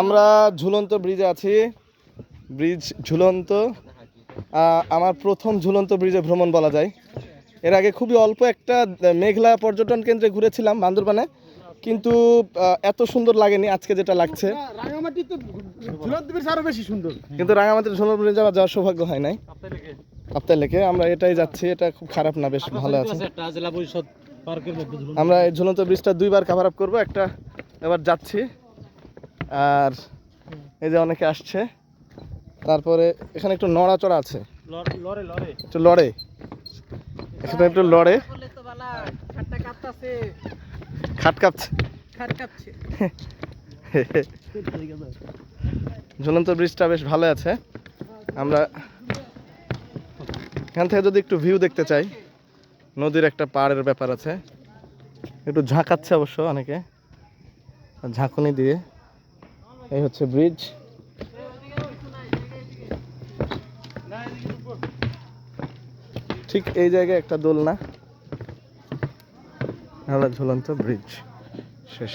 আমরা ঝুলন্ত ব্রিজে আছি। ব্রিজ ঝুলন্ত। আমার প্রথম ঝুলন্ত ব্রিজে ভ্রমণ বলা যায়। এর আগে খুবই অল্প একটা মেঘলা পর্যটন কেন্দ্রে ঘুরেছিলাম বান্দরবানে। কিন্তু এত সুন্দর লাগেনি আজকে যেটা লাগছে। রাঙামাটি তো ঝুলন্ত ব্রিজ আরও বেশি সুন্দর। কিন্তু রাঙামাটির ঝুলন্ত ব্রিজে আমার যাওয়ার সৌভাগ্য হয় নাই। আপনার লেকে। আমরা এটাই যাচ্ছি এটা খুব খারাপ না বেশ ভালো আছে। একটা জেলা পরিষদ পার্কের মধ্যে ঝুলন্ত আমরা এই ঝুলন্ত ব্রিজটা দুইবার কাভার আপ করব একটা এবার যাচ্ছি। আর এই যে অনেকে আসছে। তারপরে এখানে একটু নড়াচড়া আছে। লরে লরে একটু লড়ে। এখানে একটু লড়ে। খাট কাঁপছে। ঝুলন্ত ব্রিজটা বেশ ভালো আছে। আমরা এখান থেকে যদি একটু ভিউ দেখতে চাই নদীর একটা পাড়ের ব্যাপার আছে। একটু ঝাঁকাচ্ছে অবশ্য অনেকে। ঝাঁকুনি দিয়ে। এই হচ্ছে ব্রিজ ঠিক এই জায়গায় একটা দোলনা। ঝুলন্ত ব্রিজ শেষ।